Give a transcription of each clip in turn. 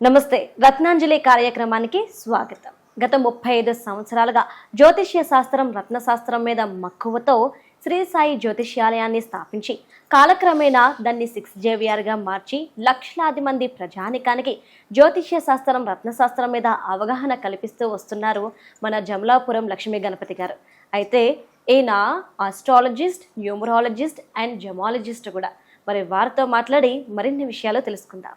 నమస్తే రత్నాంజలి కార్యక్రమానికి స్వాగతం. గత ముప్పై ఐదు సంవత్సరాలుగా జ్యోతిష్య శాస్త్రం రత్నశాస్త్రం మీద మక్కువతో శ్రీ సాయి జ్యోతిష్యాలయాన్ని స్థాపించి కాలక్రమేణా దాన్ని సిక్స్ జేవిఆర్గా మార్చి లక్షలాది మంది ప్రజానికానికి జ్యోతిష్య శాస్త్రం రత్నశాస్త్రం మీద అవగాహన కల్పిస్తూ వస్తున్నారు మన జమలాపురం లక్ష్మీ గణపతి గారు. అయితే ఈయన ఆస్ట్రాలజిస్ట్ న్యూమరాలజిస్ట్ అండ్ జమాలజిస్ట్ కూడా. మరి వారితో మాట్లాడి మరిన్ని విషయాలు తెలుసుకుందాం.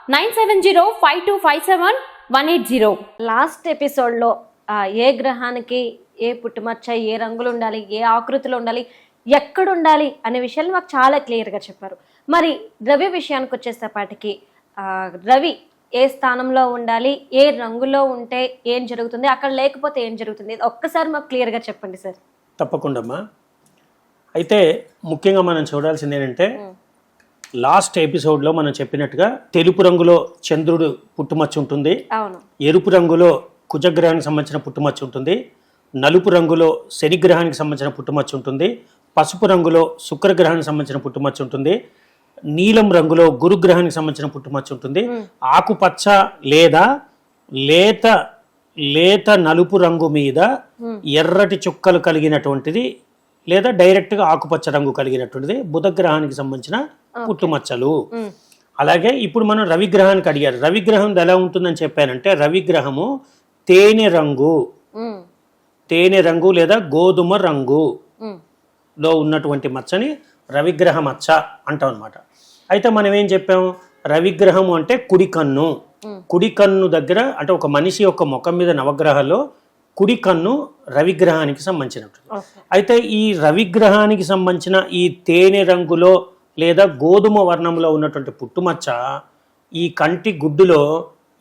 nine seven zero five two five seven one eight zero. Last ఎపిసోడ్లో ఏ గ్రహానికి ఏ పుట్టుమచ్చ ఏ రంగులు ఉండాలి ఏ ఆకృతిలో ఉండాలి ఎక్కడ ఉండాలి అనే విషయాలు మాకు చాలా క్లియర్గా చెప్పారు. మరి రవి విషయానికి వచ్చేసేపాటికి ఆ, రవి ఏ స్థానంలో ఉండాలి ఏ రంగులో ఉంటే ఏం జరుగుతుంది అక్కడ లేకపోతే ఏం జరుగుతుంది ఒక్కసారి మాకు క్లియర్గా చెప్పండి సార్. తప్పకుండా అయితే ముఖ్యంగా మనం చూడాల్సింది ఏంటంటే లాస్ట్ ఎపిసోడ్లో మనం చెప్పినట్టుగా తెలుపు రంగులో చంద్రుడు పుట్టుమచ్చ ఉంటుంది. ఎరుపు రంగులో కుజగ్రహానికి సంబంధించిన పుట్టుమచ్చ ఉంటుంది. నలుపు రంగులో శనిగ్రహానికి సంబంధించిన పుట్టుమచ్చ ఉంటుంది. పసుపు రంగులో శుక్రగ్రహానికి సంబంధించిన పుట్టుమచ్చ ఉంటుంది. నీలం రంగులో గురుగ్రహానికి సంబంధించిన పుట్టుమచ్చ ఉంటుంది. ఆకుపచ్చ లేదా లేత లేత నలుపు రంగు మీద ఎర్రటి చుక్కలు కలిగినటువంటిది లేదా డైరెక్ట్గా ఆకుపచ్చ రంగు కలిగినటువంటిది బుధగ్రహానికి సంబంధించిన పుట్టుమచ్చలు. అలాగే ఇప్పుడు మనం రవిగ్రహానికి అడిగారు. రవిగ్రహం ఎలా ఉంటుందని చెప్పానంటే రవిగ్రహము తేనె రంగు. తేనె రంగు లేదా గోధుమ రంగు లో ఉన్నటువంటి మచ్చని రవిగ్రహ మచ్చ అంటాం అనమాట అయితే మనం ఏం చెప్పాం? రవిగ్రహం అంటే కుడి కన్ను. కుడి కన్ను దగ్గర అంటే ఒక మనిషి యొక్క ముఖం మీద నవగ్రహాల్లో కుడి కన్ను రవిగ్రహానికి సంబంధించినటువంటి ఓకే. అయితే ఈ రవిగ్రహానికి సంబంధించిన ఈ తేనె రంగులో లేదా గోధుమ వర్ణంలో ఉన్నటువంటి పుట్టుమచ్చ ఈ కంటి గుడ్డులో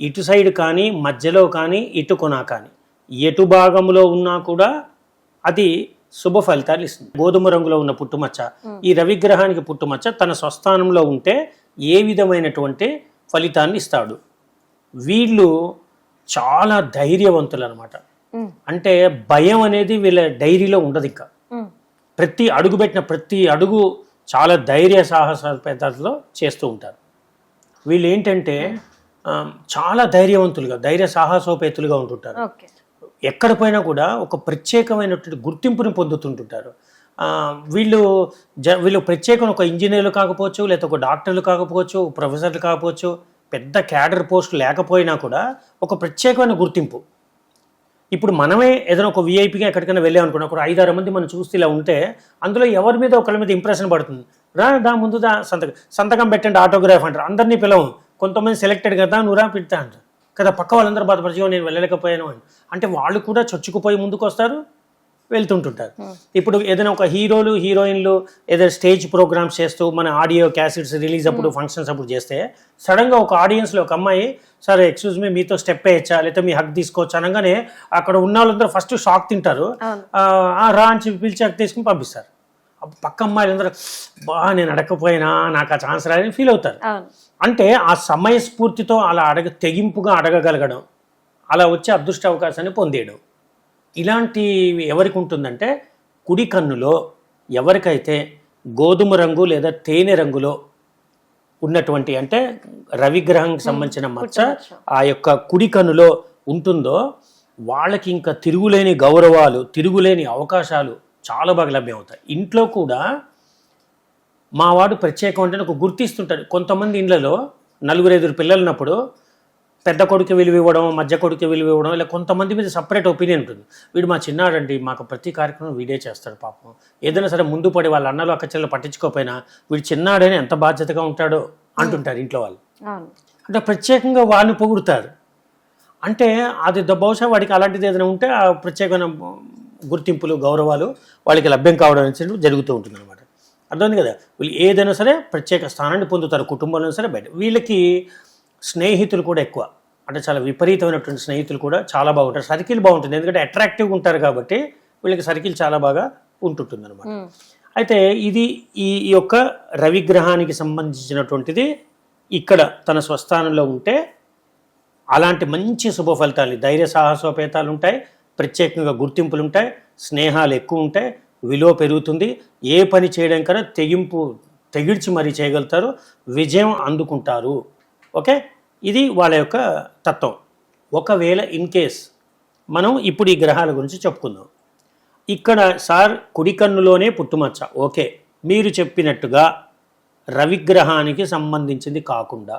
ఇటు సైడ్ కానీ మధ్యలో కానీ ఇటు కొన కానీ ఎటు భాగంలో ఉన్నా కూడా అది శుభ ఫలితాలు ఇస్తుంది. గోధుమ రంగులో ఉన్న పుట్టుమచ్చ ఈ రవిగ్రహానికి పుట్టుమచ్చ తన స్వస్థానంలో ఉంటే ఏ విధమైనటువంటి ఫలితాన్ని ఇస్తాడు? వీళ్ళు చాలా ధైర్యవంతులు అనమాట అంటే భయం అనేది వీళ్ళ డైరీలో ఉండదు ఇంకా. ప్రతి అడుగు పెట్టిన ప్రతి అడుగు చాలా ధైర్య సాహసపేతలతో చేస్తూ ఉంటారు. వీళ్ళు ఏంటంటే చాలా ధైర్యవంతులుగా ధైర్య సాహసోపేతులుగా ఉంటుంటారు. ఎక్కడ పోయినా కూడా ఒక ప్రత్యేకమైనటువంటి గుర్తింపుని పొందుతుంటుంటారు. వీళ్ళు జ వీళ్ళు ప్రత్యేకమైన ఒక ఇంజనీర్లు కాకపోవచ్చు లేదా ఒక డాక్టర్లు కాకపోవచ్చు ప్రొఫెసర్లు కాకపోవచ్చు పెద్ద క్యాడర్ పోస్ట్ లేకపోయినా కూడా ఒక ప్రత్యేకమైన గుర్తింపు. ఇప్పుడు మనమే ఏదైనా ఒక విఐపిగా ఎక్కడికైనా వెళ్ళాం అనుకున్నా ఒక ఐదారు మంది మనం చూస్తే ఇలా ఉంటే అందులో ఎవరి మీద ఒకళ్ళ మీద ఇంప్రెషన్ పడుతుంది? రా దా ముందు దా సంతకం సంతకం పెట్టండి ఆటోగ్రాఫ్ అంటారు. అందరినీ పిలవం. కొంతమంది సెలెక్టెడ్ కదా నువ్వు రా పెడతా అంటారు. కదా పక్క వాళ్ళందరూ బాధపరిచో నేను వెళ్ళలేకపోయాను అని. అంటే వాళ్ళు కూడా చొచ్చుకుపోయి ముందుకు వస్తారు వెళ్తుంటుంటారు. ఇప్పుడు ఏదైనా ఒక హీరోలు హీరోయిన్లు ఏదైనా స్టేజ్ ప్రోగ్రామ్స్ చేస్తూ మన ఆడియో క్యాసెట్స్ రిలీజ్ అప్పుడు ఫంక్షన్స్ అప్పుడు చేస్తే సడన్గా ఒక ఆడియన్స్లో ఒక అమ్మాయి సరే ఎక్స్క్యూజ్ మీ మీతో స్టెప్ వేయచ్చా? లేకపోతే మీ హక్ తీసుకోవచ్చు? అనగానే అక్కడ ఉన్న వాళ్ళందరూ ఫస్ట్ షాక్ తింటారు రా అని చెప్పి పిలిచి హక్ తీసుకుని పంపిస్తారు. అప్పుడు పక్క అమ్మాయిలందరూ బా నేను అడగకపోయినా నాకు ఆ ఛాన్స్ రాదని ఫీల్ అవుతారు. అంటే ఆ సమయస్ఫూర్తితో అలా అడగ తెగింపుగా అడగగలగడం అలా వచ్చే అదృష్ట అవకాశాన్ని పొందేయడం. ఇలాంటివి ఎవరికి ఉంటుందంటే కుడి కన్నులో ఎవరికైతే గోధుమ రంగు లేదా తేనె రంగులో ఉన్నటువంటి అంటే రవిగ్రహానికి సంబంధించిన మచ్చ ఆ యొక్క కుడి కన్నులో ఉంటుందో వాళ్ళకి ఇంకా తిరుగులేని గౌరవాలు తిరుగులేని అవకాశాలు చాలా బాగా లభ్యమవుతాయి. ఇంట్లో కూడా మా వాడు ప్రత్యేకం అంటే ఒక గుర్తిస్తుంటాడు. కొంతమంది ఇళ్ళలో నలుగురు ఐదుగురు పిల్లలు ఉన్నప్పుడు పెద్ద కొడుకు విలువ ఇవ్వడం మధ్య కొడుకు విలువ ఇవ్వడం ఇలా కొంతమంది మీద సపరేట్ ఒపీనియన్ ఉంటుంది. వీడు మా చిన్నాడండి మాకు ప్రతి కార్యక్రమం వీడే చేస్తాడు పాపం. ఏదైనా సరే ముందు పడి వాళ్ళ అన్నలు అక్క చెల్లెలు పట్టించుకోకపోయినా వీడు చిన్నాడని ఎంత బాధ్యతగా ఉంటాడో అంటుంటారు ఇంట్లో వాళ్ళు. అంటే ప్రత్యేకంగా వాళ్ళని పొగుడుతారు. అంటే అది ద- బహుశా వాడికి అలాంటిది ఏదైనా ఉంటే ఆ ప్రత్యేకమైన గుర్తింపులు గౌరవాలు వాళ్ళకి లభ్యం కావడం అనేది జరుగుతూ ఉంటుంది అనమాట అర్థమైంది కదా? వీళ్ళు ఏదైనా సరే ప్రత్యేక స్థానాన్ని పొందుతారు కుటుంబంలో సరే బయట. వీళ్ళకి స్నేహితులు కూడా ఎక్కువ. అంటే చాలా విపరీతమైనటువంటి స్నేహితులు కూడా చాలా బాగుంటారు. సర్కిల్ బాగుంటుంది. ఎందుకంటే అట్రాక్టివ్గా ఉంటారు కాబట్టి వీళ్ళకి సర్కిల్ చాలా బాగా ఉంటుంటుంది అనమాట అయితే ఇది ఈ ఈ యొక్క రవిగ్రహానికి సంబంధించినటువంటిది ఇక్కడ తన స్వస్థానంలో ఉంటే అలాంటి మంచి శుభ ఫలితాలు ధైర్య సాహసోపేతాలు ఉంటాయి. ప్రత్యేకంగా గుర్తింపులు ఉంటాయి. స్నేహాలు ఎక్కువ ఉంటాయి. విలువ పెరుగుతుంది. ఏ పని చేయడం కన్నా తెగింపు తెగిడ్చి మరీ చేయగలుగుతారు. విజయం అందుకుంటారు. ఓకే? ఇది వాళ్ళ యొక్క తత్వం. ఒకవేళ ఇన్ కేస్ మనం ఇప్పుడు ఈ గ్రహాల గురించి చెప్పుకుందాం. ఇక్కడ సార్ కుడి కన్నులోనే పుట్టుమచ్చ. ఓకే? మీరు చెప్పినట్టుగా రవిగ్రహానికి సంబంధించింది కాకుండా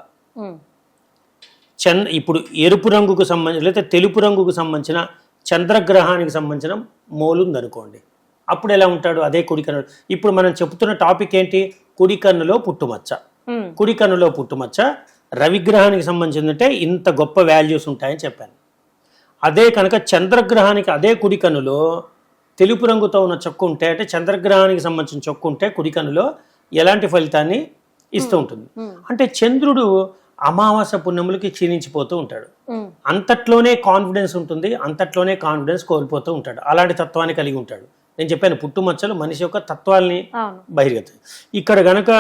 చంద్ర ఇప్పుడు ఎరుపు రంగుకు సంబంధించిన లేదా తెలుపు రంగుకు సంబంధించిన చంద్రగ్రహానికి సంబంధించిన మోలు ఉందనుకోండి. అప్పుడు ఎలా ఉంటాడు? అదే కుడి కన్ను ఇప్పుడు మనం చెప్తున్న టాపిక్ ఏంటి? కుడి కన్నులో పుట్టుమచ్చ. కుడి కన్నులో పుట్టుమచ్చ రవిగ్రహానికి సంబంధించిందంటే ఇంత గొప్ప వాల్యూస్ ఉంటాయని చెప్పాను. అదే కనుక చంద్రగ్రహానికి అదే కుడి కన్నులో తెలుపు రంగుతో ఉన్న చొక్కు ఉంటే అంటే చంద్రగ్రహానికి సంబంధించిన చొక్కు ఉంటే కుడి కన్నులో ఎలాంటి ఫలితాన్ని ఇస్తూ ఉంటుంది. అంటే చంద్రుడు అమావాస్య పుణ్యములకి క్షీణించిపోతూ ఉంటాడు. అంతట్లోనే కాన్ఫిడెన్స్ ఉంటుంది అంతట్లోనే కాన్ఫిడెన్స్ కోల్పోతూ ఉంటాడు. అలాంటి తత్వాన్ని కలిగి ఉంటాడు. నేను చెప్పాను పుట్టుమచ్చలు మనిషి యొక్క తత్వాల్ని బహిర్గతం. ఇక్కడ గనక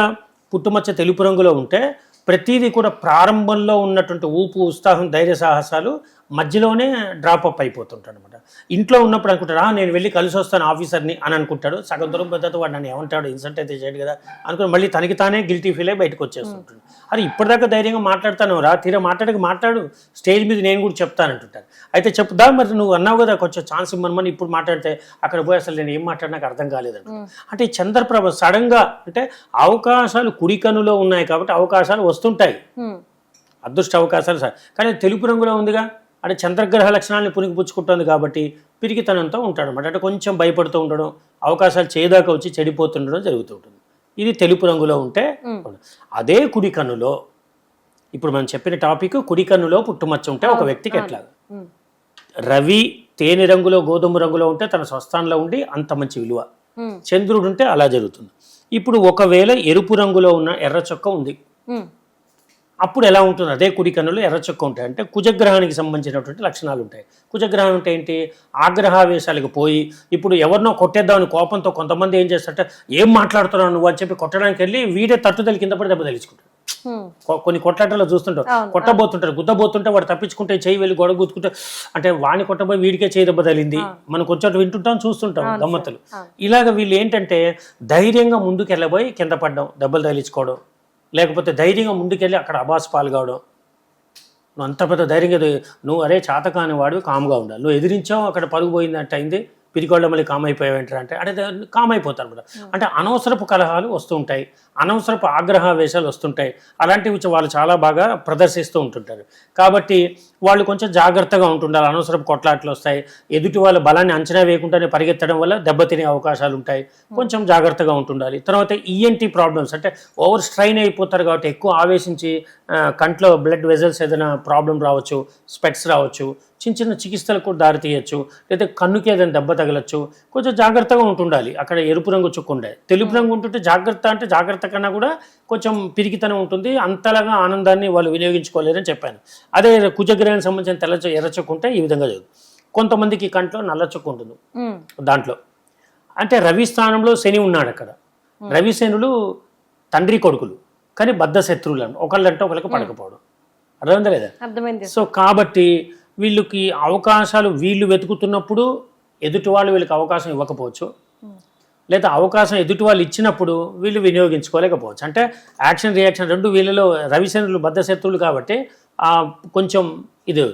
పుట్టుమచ్చ తెలుపు రంగులో ఉంటే ప్రతిదీ కూడా ప్రారంభంలో ఉన్నటువంటి ఊపు ఉత్సాహం ధైర్య సాహసాలు మధ్యలోనే డ్రాప్ అప్ అయిపోతుంటాడు అనమాట ఇంట్లో ఉన్నప్పుడు అనుకుంటాడు "ఆ, నేను వెళ్ళి కలిసి వస్తాను ఆఫీసర్ని అని అనుకుంటాడు. సగం దూరం పెద్దతో వాడు నన్ను ఏమంటాడు ఇన్సల్ట్ అయితే చేయడు కదా అనుకుని మళ్ళీ తనకి తానే గిల్టీ ఫీల్ అయి బయటకు వచ్చేస్తుంటాడు. అరే ఇప్పటిదాకా ధైర్యంగా మాట్లాడతాను రా తీరా మాట్లాడక మాట్లాడు స్టేజ్ మీద నేను కూడా చెప్తానంటుంటాడు అయితే చెప్దా మరి నువ్వు అన్నావు కదా కొంచెం ఛాన్స్ ఇమ్మని ఇప్పుడు మాట్లాడితే అక్కడ పోయి అసలు నేను ఏం మాట్లాడినా నాకు అర్థం కాలేదంట అంటే ఈ చంద్రప్రభ సడన్గా అంటే అవకాశాలు కుడి కన్నులో ఉన్నాయి కాబట్టి అవకాశాలు వస్తుంటాయి. ఉమ్, అదృష్ట అవకాశాలు సార్ కానీ తెలుపు రంగులో ఉందిగా? అంటే చంద్రగ్రహ లక్షణాలను పుణికిపుచ్చుకుంటుంది కాబట్టి పిరికితనంతో ఉంటాడు అనమాట అంటే కొంచెం భయపడుతూ ఉండడం అవకాశాలు చేదాకా వచ్చి చెడిపోతుండడం జరుగుతూ ఉంటుంది. ఇది తెలుపు రంగులో ఉంటే అదే కుడి కన్నులో ఇప్పుడు మనం చెప్పిన టాపిక్ కుడి కన్నులో పుట్టుమచ్చ ఉంటే ఒక వ్యక్తికి ఎట్లా రవి తేనె రంగులో గోధుమ రంగులో ఉంటే తన స్వస్థానంలో ఉండి అంత మంచి విలువ. చంద్రుడు ఉంటే అలా జరుగుతుంది. ఇప్పుడు ఒకవేళ ఎరుపు రంగులో ఉన్న ఎర్ర చొక్క ఉంది. అప్పుడు ఎలా ఉంటుంది అదే కుడి కన్నులో ఎర్ర చొక్క ఉంటాయి. అంటే కుజగ్రహానికి సంబంధించినటువంటి లక్షణాలు ఉంటాయి. కుజగ్రహం అంటే ఏంటి? ఆగ్రహావేశాలకు పోయి ఇప్పుడు ఎవరినో కొట్టేద్దామని కోపంతో కొంతమంది ఏం చేస్తారంటే ఏం మాట్లాడుతున్నావు నువ్వు? అని చెప్పి కొట్టడానికి వెళ్ళి వీడే తట్టుదల కింద పడి దెబ్బ తెలుసుకుంటాడు కొన్ని కొట్లాటలో చూస్తుంటారు కొట్టబోతుంటారు గుద్దబోతుంటే వాడు తప్పించుకుంటే చేయి వెళ్ళి గొడవ గుద్దుకుంటే అంటే వాడిని కొట్టబోయి వీడికే చేయి దెబ్బ తగిలింది. మనం కొంచెం వింటుంటాం చూస్తుంటాం గమ్మత్తులు. ఇలాగ వీళ్ళు ఏంటంటే ధైర్యంగా ముందుకు వెళ్ళబోయి కింద పడడం దెబ్బలు తగిలించుకోవడం. లేకపోతే ధైర్యంగా ముందుకెళ్ళి అక్కడ అబాస్ పాల్గొవడం నువ్వు అంత పెద్ద ధైర్యంగా నువ్వు అరే చాతకాని వాడివి కామ్గా ఉండాలి. నువ్వు ఎదిరించావు అక్కడ పరుగు పోయిందంటే అయింది. పిరికోళ్ళ మళ్ళీ కామ్ అయిపోయావంటారు అంటే అంటే కామ్ అయిపోతారు అనమాట అంటే అనవసరపు కలహాలు వస్తూ ఉంటాయి. అనవసరపు ఆగ్రహావేశాలు వస్తుంటాయి. అలాంటివి వాళ్ళు చాలా బాగా ప్రదర్శిస్తూ ఉంటుంటారు. కాబట్టి వాళ్ళు కొంచెం జాగ్రత్తగా ఉంటుండాలి. అనవసరపు కొట్లాట్లు వస్తాయి. ఎదుటి వాళ్ళ బలాన్ని అంచనా వేయకుండానే పరిగెత్తడం వల్ల దెబ్బతినే అవకాశాలు ఉంటాయి. కొంచెం జాగ్రత్తగా ఉంటుండాలి. తర్వాత ఈఎన్టీ ప్రాబ్లమ్స్ అంటే ఓవర్ స్ట్రైన్ అయిపోతారు కాబట్టి ఎక్కువ ఆవేశించి కంట్లో బ్లడ్ వెజల్స్ ఏదైనా ప్రాబ్లం రావచ్చు స్పెట్స్ రావచ్చు. చిన్న చిన్న చికిత్సలకు కూడా దారి తీయచ్చు లేదా కన్నుకి ఏదైనా దెబ్బ తగలచ్చు. కొంచెం జాగ్రత్తగా ఉంటుండాలి. అక్కడ ఎరుపు రంగు చుక్కుండే తెలుపు రంగు ఉంటుంటే జాగ్రత్త అంటే జాగ్రత్త కన్నా కూడా కొంచెం పిరికితనం ఉంటుంది. అంతలాగా ఆనందాన్ని వాళ్ళు వినియోగించుకోలేరని చెప్పాను. అదే కుజగ్రహానికి సంబంధించిన తెల్ల చొ- ఎర్ర చొక్కు ఉంటే ఈ విధంగా జరుగుతుంది కొంతమందికి కంట్లో నల్ల చొక్కు ఉంటుంది. దాంట్లో. అంటే రవి స్థానంలో శని ఉన్నాడు అక్కడ. రవి శనులు తండ్రి కొడుకులు. కానీ బద్ధ శత్రువులు ఒకళ్ళంటే ఒకళ్ళకి పడకపోవడం. అర్థమైందా లేదా? అర్థమైంది. సో కాబట్టి వీళ్ళకి అవకాశాలు వీళ్ళు వెతుకుతున్నప్పుడు ఎదుటి వాళ్ళు వీళ్ళకి అవకాశం ఇవ్వకపోవచ్చు. లేదా అవకాశం ఎదుటి వాళ్ళు ఇచ్చినప్పుడు వీళ్ళు వినియోగించుకోలేకపోవచ్చు. అంటే యాక్షన్ రియాక్షన్ రెండు వీళ్ళలో రవిశంద్రులు బద్ధశత్రువులు కాబట్టి కొంచెం ఇది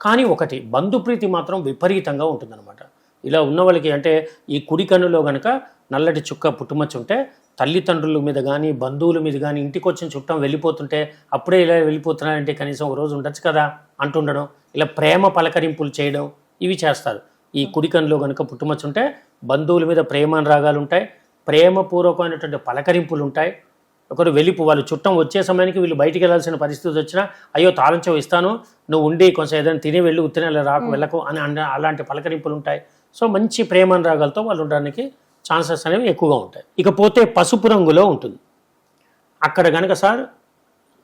కానీ ఒకటి బంధుప్రీతి మాత్రం విపరీతంగా ఉంటుందన్నమాట. ఇలా ఉన్న వాళ్ళకి అంటే ఈ కుడి కన్నులో కనుక నల్లటి చుక్క పుట్టుమచ్చ ఉంటే తల్లిదండ్రుల మీద కానీ బంధువుల మీద కానీ ఇంటికి వచ్చిన చుట్టం వెళ్ళిపోతుంటే అప్పుడే ఇలా వెళ్ళిపోతున్నారంటే కనీసం ఒక రోజు ఉండొచ్చు కదా అంటుండడం ఇలా ప్రేమ పలకరింపులు చేయడం ఇవి చేస్తారు. ఈ కుడి కన్నులో కనుక పుట్టుమచ్చ ఉంటే బంధువుల మీద ప్రేమ రాగాలు ఉంటాయి ప్రేమపూర్వకమైనటువంటి పలకరింపులు ఉంటాయి. ఒకరు వెళ్ళిపో వాళ్ళు చుట్టం వచ్చే సమయానికి వీళ్ళు బయటికి వెళ్ళాల్సిన పరిస్థితి వచ్చినా అయ్యో తాళంచో ఇస్తాను నువ్వు ఉండి కొంచెం ఏదైనా తిని వెళ్ళి ఉత్తిన రాకు వెళ్ళకు అని అలాంటి పలకరింపులు ఉంటాయి. సో మంచి ప్రేమానురాగాలతో వాళ్ళు ఉండడానికి ఛాన్సెస్ అనేవి ఎక్కువగా ఉంటాయి. ఇకపోతే పసుపు రంగులో ఉంటుంది. అక్కడ కనుక సార్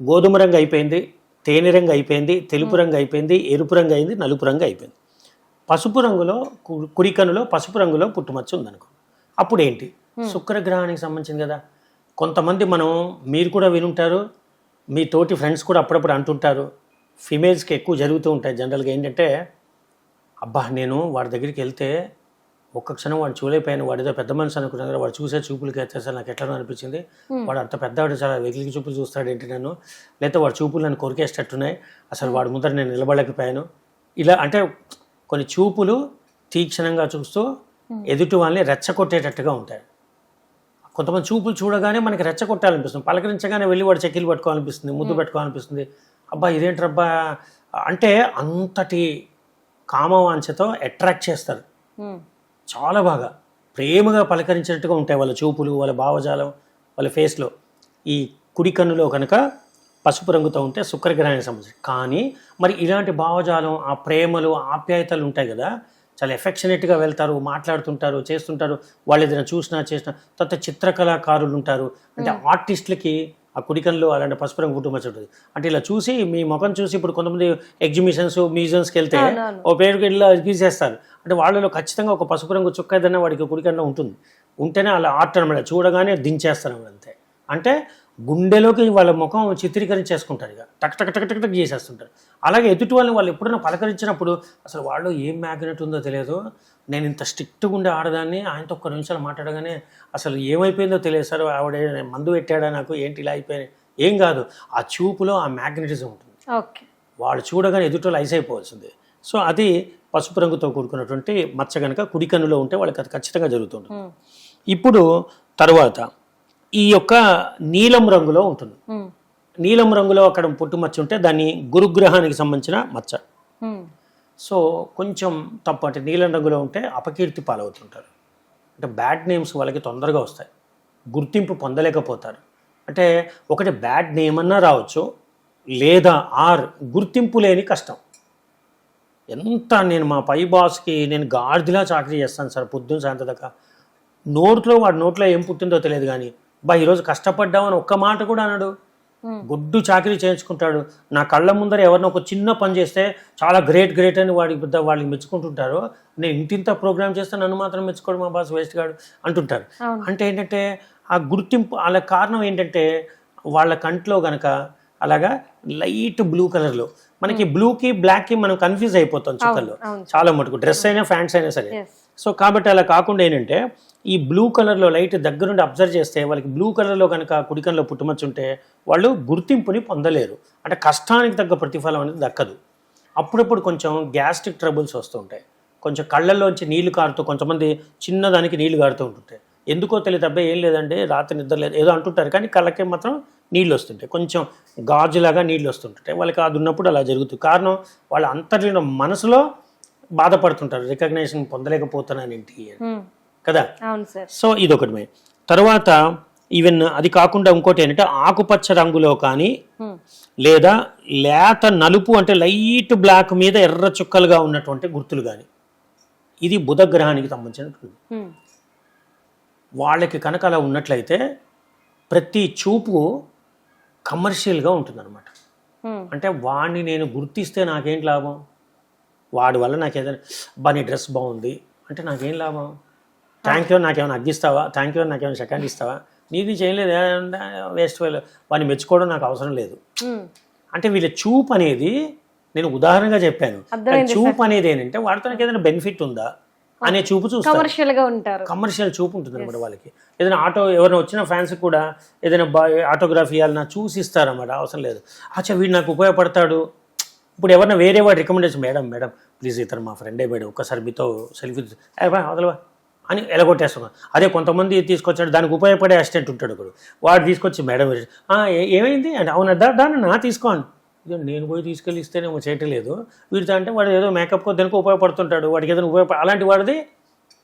గోధుమ రంగు అయిపోయింది తేనె రంగు అయిపోయింది తెలుపు రంగు అయిపోయింది ఎరుపు రంగు అయింది నలుపు రంగు అయిపోయింది. పసుపు రంగులో కు- కుడికన్నులో పసుపు రంగులో పుట్టుమచ్చ ఉందనుకో అప్పుడు ఏంటి శుక్రగ్రహానికి సంబంధించింది కదా. కొంతమంది మనం మీరు కూడా వినుంటారు మీ తోటి ఫ్రెండ్స్ కూడా అప్పుడప్పుడు అంటుంటారు ఫిమేల్స్కి ఎక్కువ జరుగుతూ ఉంటాయి జనరల్గా ఏంటంటే అబ్బా నేను వాడి దగ్గరికి వెళ్తే ఒక్క క్షణం వాడు చూడలేకపోయాను వాడు ఏదో పెద్ద మనిషి అనుకున్నాను కదా వాడు చూసే చూపులకి అసలు నాకు ఎట్లా అనిపించింది. వాడు అంత పెద్దవాడు చాలా వెకిలికి చూపులు చూస్తాడు ఏంటి నన్ను? లేకపోతే వాడు చూపులు నన్ను కొరికేసేటట్టున్నాయి. అసలు వాడి ముందర నేను నిలబడలేకపోయాను. ఇలా అంటే కొన్ని చూపులు తీక్షణంగా చూస్తూ ఎదుటి వాళ్ళని రెచ్చగొట్టేటట్టుగా ఉంటాయి. కొంతమంది చూపులు చూడగానే మనకి రెచ్చగొట్టాలనిపిస్తుంది. పలకరించగానే వెళ్ళి వాడు చెక్కిలు పట్టుకోవాలనిపిస్తుంది ముద్దు పెట్టుకోవాలనిపిస్తుంది. అబ్బా ఇదేంటబ్బా అంటే అంతటి కామవాంఛతో అట్రాక్ట్ చేస్తారు. చాలా బాగా. ప్రేమగా పలకరించినట్టుగా ఉంటాయి వాళ్ళ చూపులు వాళ్ళ భావజాలం వాళ్ళ ఫేస్లో. ఈ కుడి కన్నులో కనుక పసుపు రంగుతో ఉంటే శుక్రగ్రహానికి సంబంధించి. కానీ మరి ఇలాంటి భావజాలం ఆ ప్రేమలు ఆప్యాయతలు ఉంటాయి కదా చాలా ఎఫెక్షనేట్గా వెళ్తారు మాట్లాడుతుంటారు చేస్తుంటారు. వాళ్ళు ఏదైనా చూసినా చేసినా తర్వాత చిత్రకళాకారులు ఉంటారు. అంటే ఆర్టిస్టులకి ఆ కుడికన్లో అలాంటి పసుపు రంగు కుటుంబం ఉంటుంది అంటే ఇలా చూసి మీ ముఖం చూసి ఇప్పుడు కొంతమంది ఎగ్జిబిషన్స్ మ్యూజియంస్కి వెళ్తే. ఓ పేరుకి వెళ్ళి గీసేస్తారు. అంటే వాళ్ళలో ఖచ్చితంగా ఒక పసుపు రంగు చుక్క ఏదైనా వాడికి కుడికన్నా ఉంటుంది. ఉంటేనే అలా ఆర్ట్ అనమాట చూడగానే దించేస్తారు అన్నమాట అంతే. అంటే గుండెలోకి వాళ్ళ ముఖం చిత్రీకరించేసుకుంటారు ఇక. టక్ టక్ టక్ టక్ టక్ చేసేస్తుంటారు. అలాగే ఎదుటి వాళ్ళని వాళ్ళు ఎప్పుడైనా పలకరించినప్పుడు అసలు వాళ్ళు ఏం మ్యాగ్నెట్ ఉందో తెలియదు. నేను ఇంత స్ట్రిక్ట్గా ఉండే ఆడదాన్ని ఆయనతో ఒక్క నిమిషాలు మాట్లాడగానే అసలు ఏమైపోయిందో తెలియదు సార్. ఆవిడ మందు పెట్టాడా నాకు? ఏంటి ఇలా అయిపోయింది? ఏం కాదు. ఆ చూపులో ఆ మ్యాగ్నెటిజం ఉంటుంది. ఓకే. వాడు చూడగానే ఎదుటోళ్ళు ఐస్ అయిపోవాల్సిందే. సో అది పసుపు రంగుతో కూడుకున్నటువంటి మచ్చ కనుక కుడి కన్నులో ఉంటే వాళ్ళకి అది ఖచ్చితంగా జరుగుతుంది ఇప్పుడు తర్వాత ఈ యొక్క నీలం రంగులో ఉంటుంది. నీలం రంగులో అక్కడ పుట్టుమచ్చ ఉంటే దాన్ని గురుగ్రహానికి సంబంధించిన మచ్చ. సో కొంచెం తప్పు అంటే నీలం రంగులో ఉంటే అపకీర్తి పాలవుతుంటారు. అంటే బ్యాడ్ నేమ్స్ వాళ్ళకి తొందరగా వస్తాయి. గుర్తింపు పొందలేకపోతారు. అంటే ఒకటి బ్యాడ్ నేమ్ అన్నా రావచ్చు లేదా ఆర్ గుర్తింపు లేని కష్టం. ఎంత నేను మా పై బాస్కి నేను గాడిదిలా చాకరీ చేస్తాను సార్ పొద్దున్న సాయంత్రం దాకా. నోట్లో వాడి నోట్లో ఏం పుట్టిందో తెలియదు కానీ బా ఈరోజు కష్టపడ్డామని ఒక్క మాట కూడా Hmm. గుడ్డు చాకరీ చేయించుకుంటాడు. నా కళ్ళ ముందర ఎవరినో ఒక చిన్న పని చేస్తే చాలా గ్రేట్ గ్రేట్ అని వాడికి పెద్ద వాళ్ళకి మెచ్చుకుంటుంటారు. నేను ఇంతింత ప్రోగ్రామ్ చేస్తే నన్ను మాత్రం మెచ్చుకోడు మా బాస్ వేస్ట్ గాడు అంటుంటారు. అంటే ఏంటంటే ఆ గుర్తింపు వాళ్ళ కారణం ఏంటంటే వాళ్ళ కంట్లో గనక అలాగా లైట్ బ్లూ కలర్లో. మనకి బ్లూకి బ్లాక్కి మనం కన్ఫ్యూజ్ అయిపోతాం చుక్కల్లో. చాలా మటుకు డ్రెస్ అయినా ఫ్యాంట్స్ అయినా సరే. సో కాబట్టి అలా కాకుండా ఏంటంటే ఈ బ్లూ కలర్లో లైట్ దగ్గరుండి అబ్జర్వ్ చేస్తే వాళ్ళకి బ్లూ కలర్లో కనుక కుడికన్లో పుట్టుమచ్చ ఉంటే వాళ్ళు గుర్తింపుని పొందలేరు. అంటే కష్టానికి తగ్గ ప్రతిఫలం అనేది దక్కదు. అప్పుడప్పుడు కొంచెం గ్యాస్ట్రిక్ ట్రబుల్స్ వస్తూ ఉంటాయి. కొంచెం కళ్ళల్లోంచి నీళ్ళు కారుతూ కొంతమంది చిన్నదానికి నీళ్ళు కారుతూ ఉంటుంటాయి. ఎందుకో తెలియదు అబ్బాయి ఏం లేదండి రాత్రి నిద్ర లేదు ఏదో అంటుంటారు. కానీ కళ్ళకి మాత్రం నీళ్ళు వస్తుంటాయి కొంచెం గాజులాగా నీళ్ళు వస్తుంటాయి వాళ్ళకి అది ఉన్నప్పుడు అలా జరుగుతుంది. కారణం వాళ్ళ అంతర్లీన మనసులో బాధపడుతుంటారు. రికగ్నేషన్ పొందలేకపోతున్నాను ఏంటి అని. ఉమ్, కదా? సో ఇదొకటి మే తర్వాత ఈవెన్ అది కాకుండా ఇంకోటి ఏంటంటే ఆకుపచ్చ రంగులో కానీ లేదా లేత నలుపు అంటే లైట్ బ్లాక్ మీద ఎర్ర చుక్కలుగా ఉన్నటువంటి గుర్తులు కానీ ఇది బుధ గ్రహానికి సంబంధించినటువంటి వాళ్ళకి కనుక అలా ఉన్నట్లయితే ప్రతి చూపు కమర్షియల్గా ఉంటుందన్నమాట. అంటే వాడిని నేను గుర్తిస్తే నాకేం లాభం? వాడి వల్ల నాకు ఏదైనా అబ్బా నీ డ్రెస్ బాగుంది. అంటే నాకేం లాభం? థ్యాంక్ యూ నాకేమైనా అగ్గిస్తావా? థ్యాంక్ యూ నాకేమైనా సెకండ్ ఇస్తావా? నీది చేయలేదు వేస్ట్ వాడిని మెచ్చుకోవడం నాకు అవసరం లేదు. అంటే వీళ్ళ చూపు అనేది నేను ఉదాహరణగా చెప్పాను. చూపు అనేది ఏంటంటే వాడితో నాకు ఏదైనా బెనిఫిట్ ఉందా? అనే చూపు చూస్తారు. కమర్షియల్గా ఉంటారు. కమర్షియల్ చూపు ఉంటుంది అనమాట వాళ్ళకి. ఏదైనా ఆటో ఎవరైనా వచ్చిన ఫ్యాన్స్ కూడా ఏదైనా బా ఆటోగ్రాఫ్ ఇవ్వాలన్నా చూసి ఇస్తారన్నమాట అవసరం లేదు. అచ్చా వీడు నాకు ఉపయోగపడతాడు. ఇప్పుడు ఎవరైనా వేరే వాడు రికమెండేషన్ మేడం మేడం ప్లీజ్ ఇతను మా ఫ్రెండే మేడం ఒక్కసారి మీతో సెల్ఫీ వదలవా? అని ఎలగొట్టేస్తున్నాం అదే కొంతమంది తీసుకొచ్చాడు దానికి ఉపయోగపడే అసిస్టెంట్ ఉంటాడు ఒకడు. వాడు తీసుకొచ్చి మేడం "ఆ, ఏ- ఏమైంది? అంటే అవునా దాన్ని నా తీసుకోండి నేను పోయి తీసుకెళ్ళి ఇస్తేనేమో చేయట్లేదు వీడితో అంటే వాడు ఏదో మేకప్ దేనికి ఉపయోగపడుతుంటాడు వాడికి ఏదైనా ఉపయోగ అలాంటి వాడిది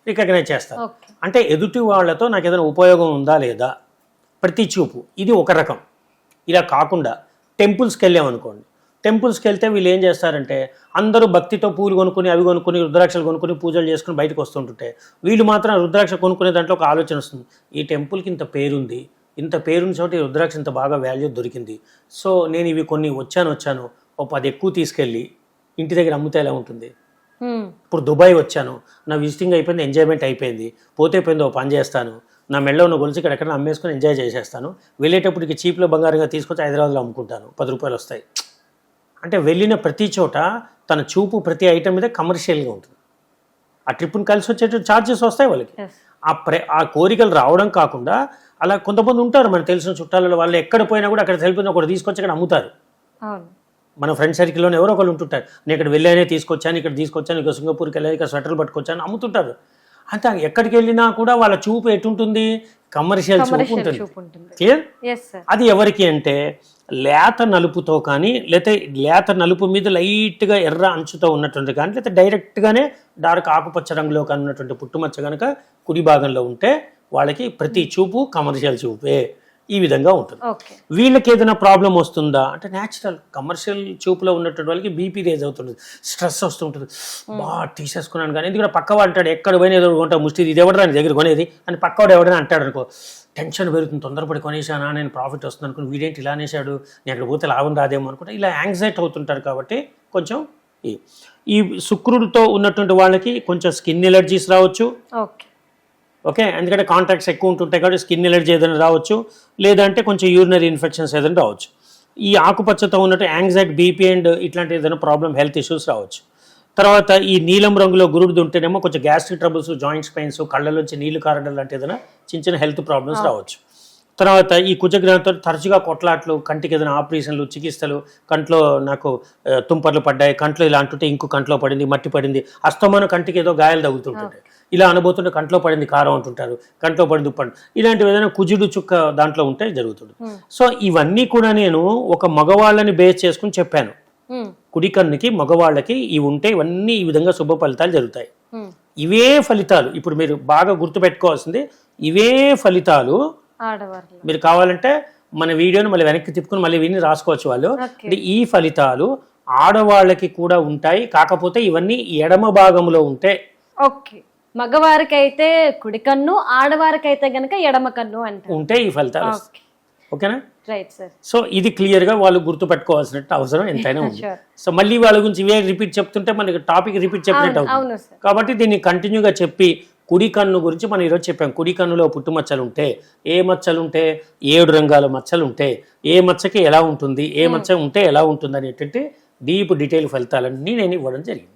రికగ్నైజ్ చేస్తారు ఓకే అంటే ఎదుటి వాళ్ళతో నాకు ఏదైనా ఉపయోగం ఉందా లేదా? ప్రతి చూపు. ఇది ఒక రకం. ఇలా కాకుండా టెంపుల్స్కి వెళ్ళామనుకోండి. టెంపుల్స్కి వెళ్తే వీళ్ళు ఏం చేస్తారంటే అందరూ భక్తితో పూలు కొనుక్కుని అవి కొనుక్కుని రుద్రాక్షలు కొనుక్కుని పూజలు చేసుకుని బయటకు వస్తుంటుంటే వీళ్ళు మాత్రం రుద్రాక్ష కొనుక్కునే దాంట్లో ఒక ఆలోచన వస్తుంది. ఈ టెంపుల్కి ఇంత పేరుంది. ఇంత పేరున్న చోట రుద్రాక్ష ఇంత బాగా వాల్యూ దొరికింది. సో నేను ఇవి కొన్ని వచ్చాను వచ్చాను. ఓ పది ఎక్కువ తీసుకెళ్ళి ఇంటి దగ్గర అమ్ముతే ఎలా ఉంటుంది? ఇప్పుడు దుబాయ్ వచ్చాను. నా విజిటింగ్ అయిపోయింది ఎంజాయ్మెంట్ అయిపోయింది. పోతే పోయింది ఓ పని చేస్తాను. నా మెడలో ఉన్న గొలుసు ఇక్కడ ఎక్కడ అమ్మేసుకొని ఎంజాయ్ చేసేస్తాను. వెళ్ళేటప్పటికి చీప్లో బంగారంగా తీసుకొచ్చి హైదరాబాద్లో అమ్ముకుంటాను. పది రూపాయలు వస్తాయి. అంటే వెళ్ళిన ప్రతి చోట తన చూపు ప్రతి ఐటమ్ మీద కమర్షియల్గా ఉంటుంది. ఆ ట్రిప్ని కలిసి వచ్చేటట్టు ఛార్జెస్ వస్తాయి వాళ్ళకి. ఆ ప్రే ఆ కోరికలు రావడం కాకుండా అలా కొంతమంది ఉంటారు మనకు తెలిసిన చుట్టాలలో వాళ్ళు ఎక్కడ పోయినా కూడా అక్కడ తెలిపిన ఒకటి తీసుకొచ్చి అక్కడ అమ్ముతారు. మన ఫ్రెండ్ సర్కిల్లోనే ఎవరో ఒకరు ఉంటుంటారు. నేను ఇక్కడ వెళ్ళానే తీసుకొచ్చాను ఇక్కడ తీసుకొచ్చాను ఇక్కడ సింగపూర్కి వెళ్ళాను ఇక్కడ స్వెటర్లు పట్టుకొచ్చాను అమ్ముతుంటారు. అంతే ఎక్కడికి వెళ్ళినా కూడా వాళ్ళ చూపు ఎటుంటుంది? కమర్షియల్ చూపు ఉంటుంది. క్లియర్? అది ఎవరికి అంటే లేత నలుపుతో కానీ లేకపోతే లేత నలుపు మీద లైట్గా ఎర్ర అంచుతో ఉన్నటువంటి కానీ లేకపోతే డైరెక్ట్గానే డార్క్ ఆకుపచ్చ రంగులో కానీ ఉన్నటువంటి పుట్టుమచ్చ కనుక కుడి భాగంలో ఉంటే వాళ్ళకి ప్రతి చూపు కమర్షియల్ చూపే ఈ విధంగా ఉంటుంది. వీళ్ళకి ఏదైనా ప్రాబ్లం వస్తుందా? అంటే న్యాచురల్ కమర్షియల్ చూపులో ఉన్నటువంటి వాళ్ళకి బీపీ రేజ్ అవుతుంది. స్ట్రెస్ వస్తుంటుంది. బాగా తీసేసుకున్నాను కానీ ఎందుకంటే పక్కవాడు అంటాడు ఎక్కడ పోయినా ఏదో కొంటా ముష్టి ఇది ఎవడరా దగ్గర కొనేది? అని పక్కవాడు ఎవడైనా అంటాడు అనుకో టెన్షన్ పెరుగుతుంది తొందరపడి కొనేసానా నేను ప్రాఫిట్ వస్తుంది అనుకుని వీడేంటి ఇలా అనేసాడు నేను అక్కడ పోతే లాభం రాదేమో అనుకుంటా. ఇలా యాంగ్జైటీ అవుతుంటారు కాబట్టి కొంచెం ఈ- ఈ శుక్రుడితో ఉన్నటువంటి వాళ్ళకి కొంచెం స్కిన్ ఎలర్జీస్ రావచ్చు. ఓకే. ఓకే? ఎందుకంటే కాంటాక్ట్స్ ఎక్కువ ఉంటుంటాయి కాబట్టి స్కిన్ ఎలర్జీ ఏదైనా రావచ్చు లేదంటే కొంచెం యూరినరీ ఇన్ఫెక్షన్స్ ఏదైనా రావచ్చు. ఈ ఆకుపచ్చతో ఉన్నట్టు యాంగ్జైటీ బీపీ అండ్ ఇట్లాంటి ఏదైనా ప్రాబ్లం హెల్త్ ఇష్యూస్ రావచ్చు. తర్వాత ఈ నీలం రంగులో గురుడు ఉంటేనేమో కొంచెం గ్యాస్ట్రిక్ ట్రబుల్స్ జాయింట్స్ పెయిన్స్ కళ్ళలోంచి నీళ్ళు కారడం లాంటి ఏదైనా చిన్న చిన్న హెల్త్ ప్రాబ్లమ్స్ రావచ్చు. తర్వాత ఈ కుజగ్రహంతో తరచుగా కొట్లాట్లు కంటికి ఏదైనా ఆపరేషన్లు చికిత్సలు కంట్లో నాకు తుంపర్లు పడ్డాయి కంట్లో ఇలా అంటుంటే ఇంకో కంట్లో పడింది మట్టి పడింది అస్తమానం కంటికి ఏదో గాయాలు తగులుతుంటాయి ఇలా అనబోతుంటే కంట్లో పడింది కారం అంటుంటారు కంట్లో పడింది ఉప్పు ఇలాంటివి ఏదైనా కుజుడు చుక్క దాంట్లో ఉంటే జరుగుతుంది. సో ఇవన్నీ కూడా నేను ఒక మగవాళ్ళని బేస్ చేసుకుని చెప్పాను. కుడి కన్నుకి మగవాళ్ళకి ఇవి ఉంటే ఇవన్నీ ఈ విధంగా శుభ ఫలితాలు జరుగుతాయి. ఇవే ఫలితాలు ఇప్పుడు మీరు బాగా గుర్తుపెట్టుకోవాల్సింది ఇవే ఫలితాలు మీరు కావాలంటే మన వీడియోని మళ్ళీ వెనక్కి తిప్పుకుని మళ్ళీ విని రాసుకోవచ్చు వాళ్ళు. అంటే ఈ ఫలితాలు ఆడవాళ్ళకి కూడా ఉంటాయి కాకపోతే ఇవన్నీ ఎడమ భాగంలో ఉంటే ఓకే. మగవారికి అయితే కుడి కన్ను ఆడవారికి అయితే గనక ఎడమ కన్ను అంటారు. ఉంటే ఈ ఫలితాలు వస్తాయి. ఓకేనా? Right sir. సో ఇది క్లియర్గా వాళ్ళు గుర్తుపెట్టుకోవాల్సిన అవసరం ఎంతైనా ఉంది. సో మళ్ళీ వాళ్ళ గురించి ఇవే రిపీట్ చెప్తుంటే మనకి టాపిక్ రిపీట్ చెప్పినట్టు అవుతుంది. కాబట్టి దీన్ని కంటిన్యూగా చెప్పి కుడి కన్ను గురించి మనం ఈరోజు చెప్పాం. కుడి కన్నులో పుట్టుమచ్చలు ఉంటే ఏ మచ్చలు ఉంటే ఏడు రంగాల మచ్చలు ఉంటే ఏ మచ్చకి ఎలా ఉంటుంది ఏ మచ్చ ఉంటే ఎలా ఉంటుంది అనేటువంటి డీప్ డీటెయిల్ ఫలితాలన్నీ నేను ఇవ్వడం జరిగింది.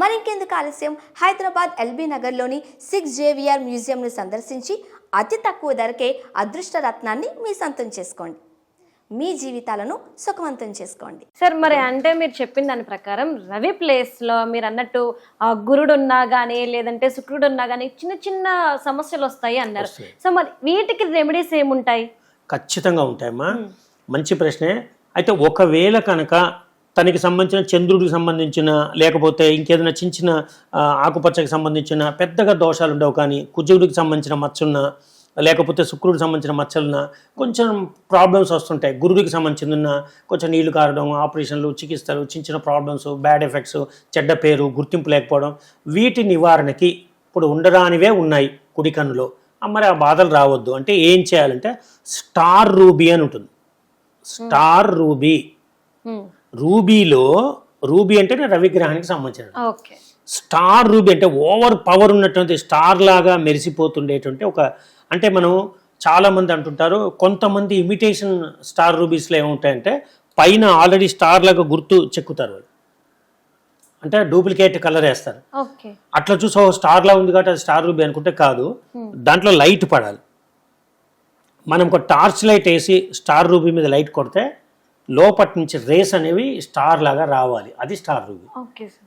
మరింకెందుకు ఆలస్యం? హైదరాబాద్ ఎల్బీ నగర్లోని సిక్స్ జేవిఆర్ మ్యూజియంను సందర్శించి అతి తక్కువ ధరకే అదృష్ట రత్నాన్ని మీ సొంతం చేసుకోండి. మీ జీవితాలను సుఖవంతం చేసుకోండి. సార్ మరి అంటే మీరు చెప్పిన దాని ప్రకారం రవి ప్లేస్లో మీరు అన్నట్టు ఆ గురుడు ఉన్నా గానీ లేదంటే శుక్రుడు ఉన్నా గానీ చిన్న చిన్న సమస్యలు వస్తాయి అన్నారు. సో మరి వీటికి రెమెడీస్ ఏముంటాయి? ఖచ్చితంగా ఉంటాయమ్మా. మంచి ప్రశ్నే. అయితే ఒకవేళ కనుక తనకి సంబంధించిన చంద్రుడికి సంబంధించిన లేకపోతే ఇంకేదైనా చిన్న చిన్న ఆకుపచ్చకి సంబంధించిన పెద్దగా దోషాలు ఉండవు కానీ కుజుడికి సంబంధించిన మచ్చున్న లేకపోతే శుక్రుడికి సంబంధించిన మచ్చలున్న కొంచెం ప్రాబ్లమ్స్ వస్తుంటాయి. గురుడికి సంబంధించిన కొంచెం నీళ్ళు కారడం ఆపరేషన్లు చికిత్సలు చిన్న చిన్న ప్రాబ్లమ్స్ బ్యాడ్ ఎఫెక్ట్స్ చెడ్డ పేరు గుర్తింపు లేకపోవడం వీటి నివారణకి ఇప్పుడు ఉండరానివే ఉన్నాయి కుడి కన్నులో. మరి ఆ బాధలు రావద్దు. అంటే ఏం చేయాలంటే స్టార్ రూబీ అని ఉంటుంది. Star ruby. రూబీలో రూబీ అంటే రవిగ్రహానికి సంబంధించిన స్టార్ రూబీ అంటే ఓవర్ పవర్ ఉన్నటువంటి స్టార్ లాగా మెరిసిపోతుండేటువంటి ఒక అంటే మనం చాలా మంది అంటుంటారు కొంతమంది ఇమిటేషన్ స్టార్ రూబీస్లో ఏముంటాయంటే పైన ఆల్రెడీ స్టార్ లాగా గుర్తు చెక్కుతారు వాళ్ళు. అంటే డూప్లికేట్ కలర్ వేస్తారు. అట్లా చూసి ఓ స్టార్ లా ఉంది కాబట్టి అది స్టార్ రూబీ అనుకుంటే కాదు. దాంట్లో లైట్ పడాలి. మనం ఒక టార్చ్ లైట్ వేసి స్టార్ రూబీ మీద లైట్ కొడితే లోపటి నుంచి రేస్ అనేవి స్టార్ లాగా రావాలి. అది స్టార్ రూబీ.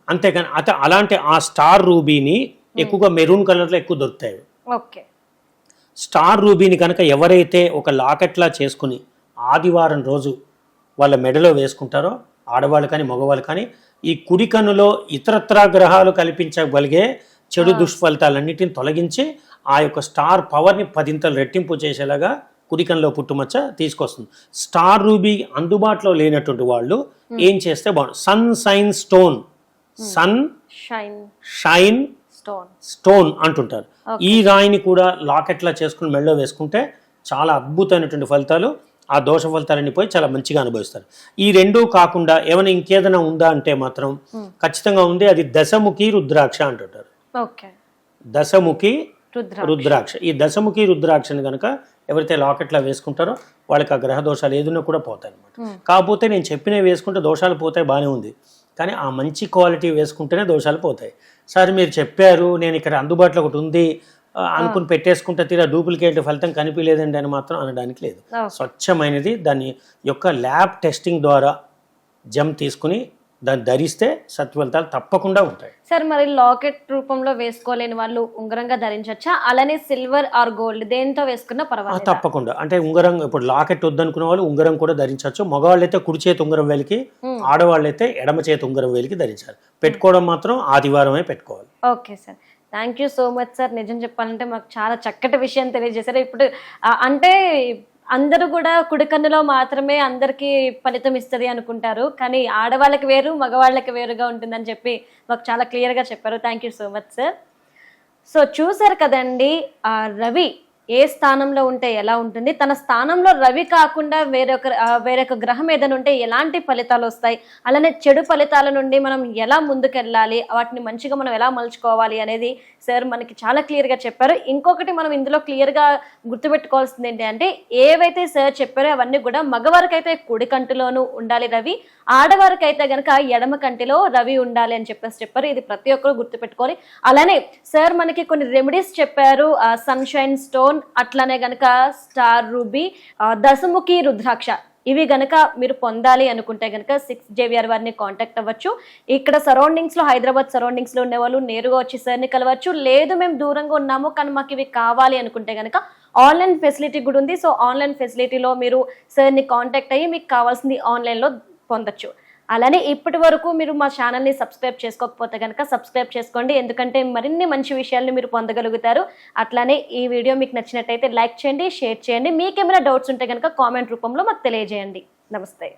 అంతేకాని అత అలాంటి ఆ స్టార్ రూబీని ఎక్కువగా మెరూన్ కలర్లో ఎక్కువ దొరుకుతాయి. ఓకే. స్టార్ రూబీని కనుక ఎవరైతే ఒక లాకెట్లా చేసుకుని ఆదివారం రోజు వాళ్ళ మెడలో వేసుకుంటారో ఆడవాళ్ళు కానీ మగవాళ్ళు కానీ ఈ కుడి కన్నులో ఇతరత్రా గ్రహాలు కల్పించగలిగే చెడు దుష్ఫలితాలన్నిటిని తొలగించి ఆ యొక్క స్టార్ పవర్ని పదింతలు రెట్టింపు చేసేలాగా కుడి కన్నులో పుట్టుమచ్చ తీసుకొస్తుంది. స్టార్ రూబీ అందుబాటులో లేనటువంటి వాళ్ళు ఏం చేస్తే బాగుంటుంది sun sign stone. Sun shine. Shine stone. Stone అంటుంటారు. ఈ రాయిని కూడా లాకెట్లా చేసుకుని మెళ్ళో వేసుకుంటే చాలా అద్భుతమైనటువంటి ఫలితాలు ఆ దోష ఫలితాలన్నీ పోయి చాలా మంచిగా అనుభవిస్తారు. ఈ రెండూ కాకుండా ఏమైనా ఇంకేదైనా ఉందా అంటే మాత్రం ఖచ్చితంగా ఉంది. అది దశముఖి రుద్రాక్ష అంటుంటారు. ఓకే. దశముఖి రుద్ర రుద్రాక్ష. ఈ దశముఖి రుద్రాక్షని కనుక ఎవరైతే లాకెట్లా వేసుకుంటారో వాళ్ళకి ఆ గ్రహ దోషాలు ఏదైనా కూడా పోతాయి అనమాట కాకపోతే నేను చెప్పినవి వేసుకుంటే దోషాలు పోతాయి బాగానే ఉంది. కానీ ఆ మంచి క్వాలిటీ వేసుకుంటేనే దోషాలు పోతాయి. సార్ మీరు చెప్పారు నేను ఇక్కడ అందుబాటులో ఒకటి ఉంది అనుకుని పెట్టేసుకుంటే తీరా డూప్లికేట్ ఫలితం కనిపించలేదండి అని మాత్రం అనడానికి లేదు. Okay. స్వచ్ఛమైనది దాని యొక్క ల్యాబ్ టెస్టింగ్ ద్వారా జమ్ తీసుకుని దాన్ని ధరిస్తే సత్ఫలితాలు తప్పకుండా ఉంటాయి. సార్ మరి లాకెట్ రూపంలో వేసుకోలేని వాళ్ళు ఉంగరంగా ధరించవచ్చా అలానే సిల్వర్ ఆర్ గోల్డ్ దేంతో వేసుకున్నా పర్వాలేదు? తప్పకుండా. అంటే ఉంగరం ఇప్పుడు లాకెట్ వద్దనుకున్న వాళ్ళు ఉంగరం కూడా ధరించవచ్చు. మగవాళ్ళు అయితే కుడి చేతి ఉంగరం వేలికి ఆడవాళ్ళు అయితే ఎడమ చేతి ఉంగరం వేలికి ధరించాలి. పెట్టుకోవడం మాత్రం ఆదివారమే పెట్టుకోవాలి. Okay sir. Thank you so much sir. నిజం చెప్పాలంటే మాకు చాలా చక్కటి విషయం తెలియజేశారు. ఇప్పుడు అంటే అందరూ కూడా కుడికన్నులో మాత్రమే అందరికీ ఫలితం ఇస్తుంది అనుకుంటారు. కానీ ఆడవాళ్ళకి వేరు మగవాళ్ళకి వేరుగా ఉంటుందని చెప్పి మాకు చాలా క్లియర్గా చెప్పారు. Thank you so much sir so చూసారు కదండి రవి ఏ స్థానంలో ఉంటే ఎలా ఉంటుంది? తన స్థానంలో రవి కాకుండా వేరొక వేరొక గ్రహం ఏదైనా ఉంటే ఎలాంటి ఫలితాలు వస్తాయి? అలానే చెడు ఫలితాల నుండి మనం ఎలా ముందుకెళ్ళాలి? వాటిని మంచిగా మనం ఎలా మలుచుకోవాలి అనేది సార్ మనకి చాలా క్లియర్గా చెప్పారు. ఇంకొకటి మనం ఇందులో క్లియర్గా గుర్తుపెట్టుకోవాల్సింది ఏంటి అంటే ఏవైతే సార్ చెప్పారో అవన్నీ కూడా మగవారికైతే కుడి కంటిలోనూ ఉండాలి రవి. ఆడవారికైతే గనక ఎడమ కంటిలో రవి ఉండాలి అని చెప్పేసి చెప్పారు. ఇది ప్రతి ఒక్కరు గుర్తుపెట్టుకోవాలి. అలానే సార్ మనకి కొన్ని రెమెడీస్ చెప్పారు. సన్షైన్ స్టోన్ అట్లానే గనక స్టార్ రూబీ దశముఖి రుద్రాక్ష. ఇవి గనక మీరు పొందాలి అనుకుంటే గనక సిక్స్ జేవిఆర్ వారిని కాంటాక్ట్ అవ్వచ్చు. ఇక్కడ సరౌండింగ్స్లో హైదరాబాద్ సరౌండింగ్స్లో నేరుగా వచ్చి సార్ని కలవచ్చు. లేదు మేము దూరంగా ఉన్నాము కానీ మాకు ఇవి కావాలి అనుకుంటే గనక ఆన్లైన్ ఫెసిలిటీ కూడా ఉంది. సో ఆన్లైన్ ఫెసిలిటీలో మీరు సార్ని కాంటాక్ట్ అయ్యి మీకు కావాల్సింది ఆన్లైన్లో పొందొచ్చు. అలానే ఇప్పటి వరకు మీరు మా ఛానల్ని సబ్స్క్రైబ్ చేసుకోకపోతే కనుక సబ్స్క్రైబ్ చేసుకోండి. ఎందుకంటే మరిన్ని మంచి విషయాల్ని మీరు పొందగలుగుతారు. అట్లానే ఈ వీడియో మీకు నచ్చినట్టయితే లైక్ చేయండి షేర్ చేయండి. మీకేమైనా డౌట్స్ ఉంటే కనుక కామెంట్ రూపంలో మాకు తెలియజేయండి. నమస్తే.